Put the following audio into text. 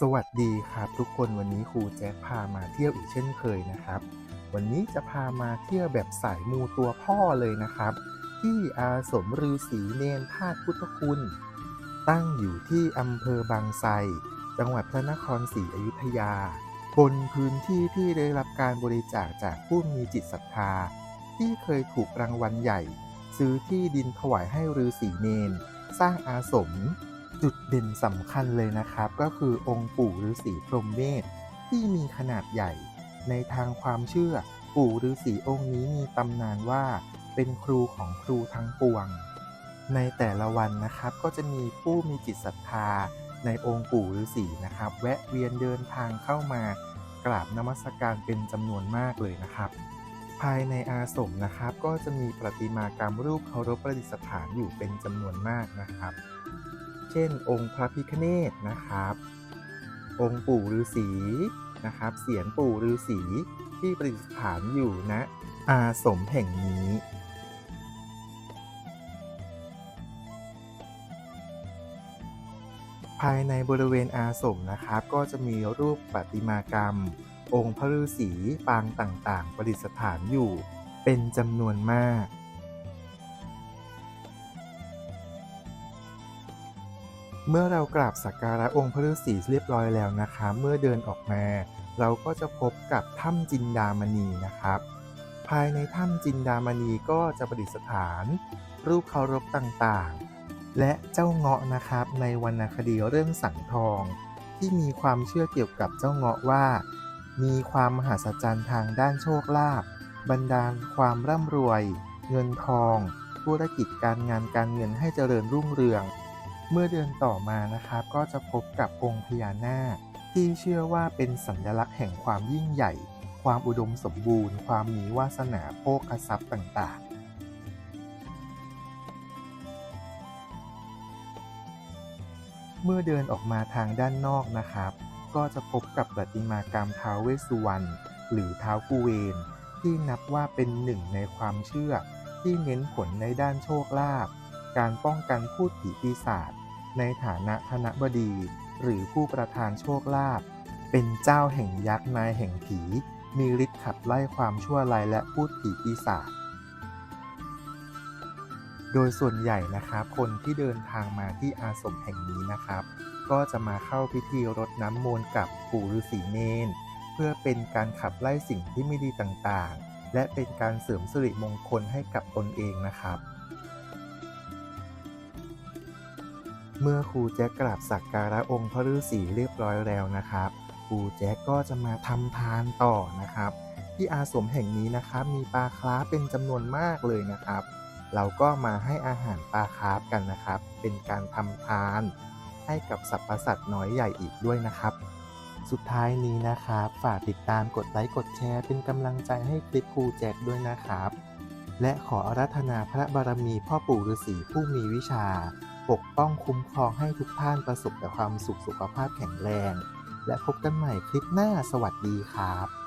สวัสดีครับทุกคนวันนี้ครูแจ๊คพามาเที่ยวอีกเช่นเคยนะครับ วันนี้จะพามาเที่ยวแบบสายมูตัวพ่อเลยนะครับ ที่อาสมฤาษีเนนธาตุพุทธคุณ ตั้งอยู่ที่อำเภอบางไทรจังหวัดพระนครศรีอยุธยา บนพื้นที่ที่ได้รับการบริจาคจากผู้มีจิตศรัทธา ที่เคยถูกรางวัลใหญ่ ซื้อที่ดินถวายให้ฤาษีเนน สร้างอาสม จุดเด่นสำคัญเลยนะครับ ก็คือองค์ปู่ฤาษีพรหมเมธที่มีขนาดใหญ่ ในทางความเชื่อ ปู่ฤาษีองค์นี้มีตำนานว่า เป็นครูของครูทั้งปวง ในแต่ละวันนะครับก็จะมีผู้มีจิตศรัทธา ในองค์ปู่ฤาษีนะครับ แวะเวียนเดินทางเข้ามากราบนมัสการเป็นจำนวนมากเลยนะครับ ภายในอาสมนะครับ ก็จะมีประติมากรรมรูปเคารพประดิษฐานอยู่เป็นจำนวนมากนะครับ เช่น องค์พระพิฆเนศนะครับ องค์ปู่ฤาษีนะครับเสียนปู่ฤาษีที่ประดิษฐานอยู่ณอาสมแห่งนี้ภายในบริเวณอาสมนะครับ ก็จะมีรูปประติมากรรม องค์พระฤาษีปางต่างๆ ประดิษฐานอยู่ เป็นจำนวนมาก เมื่อเรากราบสักการะองค์พระฤาษีเรียบร้อยแล้วนะคะ เมื่อเดินออกมา เราก็จะพบกับถ้ำจินดามณีนะครับ ภายในถ้ำจินดามณีก็จะประดิษฐาน รูปเคารพต่างๆ และเจ้าเงาะนะครับในวรรณคดีเรื่องสังทอง ที่มีความเชื่อเกี่ยวกับเจ้าเงาะว่า มีความมหัศจรรย์ทางด้านโชคลาภบรรดาลความร่ำรวย เงินทอง ธุรกิจการงานการเงินให้เจริญรุ่งเรือง เมื่อเดินต่อมานะครับ ก็จะพบกับองค์พญานาคที่เชื่อว่าเป็นสัญลักษณ์แห่งความยิ่งใหญ่ ความอุดมสมบูรณ์ ความมีวาสนาโภคทรัพย์ต่างๆเมื่อเดินออกมาทางด้านนอกนะครับ ก็จะพบกับประติมากรรมท้าวเวสสุวรรณหรือท้าวกุเวนที่นับว่าเป็นหนึ่งในความเชื่อ ที่เน้นผลในด้านโชคลาภการป้องกันพูดผีปีศาจ ในฐานะธนบดี หรือผู้ประทานโชคลาภเป็นเจ้าแห่งยักษ์นายแห่งผี มีฤทธิ์ขับไล่ความชั่วร้ายและพูดผีปีศาจโดยส่วนใหญ่นะครับคนที่เดินทางมาที่อาสมแห่งนี้นะครับ ก็จะมาเข้าพิธีรดน้ำมนต์กับปู่ฤาษีเนน เพื่อเป็นการขับไล่สิ่งที่ไม่ดีต่างๆ และเป็นการเสริมสิริมงคลให้กับตนเองนะครับ เมื่อครูแจ็คกราบสักการะองค์พระฤาษีเรียบร้อยแล้วนะครับ ครูแจ็คก็จะมาทำทานต่อนะครับ ที่อาสมแห่งนี้นะครับมีปลาคราฟเป็นจำนวนมากเลยนะครับ เราก็มาให้อาหารปลาคราฟกันนะครับ เป็นการทำทาน ให้กับสรรพสัตว์น้อยใหญ่อีกด้วยนะครับ สุดท้ายนี้นะครับ ฝากติดตามกดไลค์กดแชร์ เป็นกำลังใจให้คลิปครูแจ็คด้วยนะครับ และขออารัธนาพระบารมีพ่อปู่ฤาษีผู้มีวิชา ปกป้องคุ้มครองให้ทุกท่านประสบแต่ความสุขสุขภาพแข็งแรง และพบกันใหม่คลิปหน้าสวัสดีครับ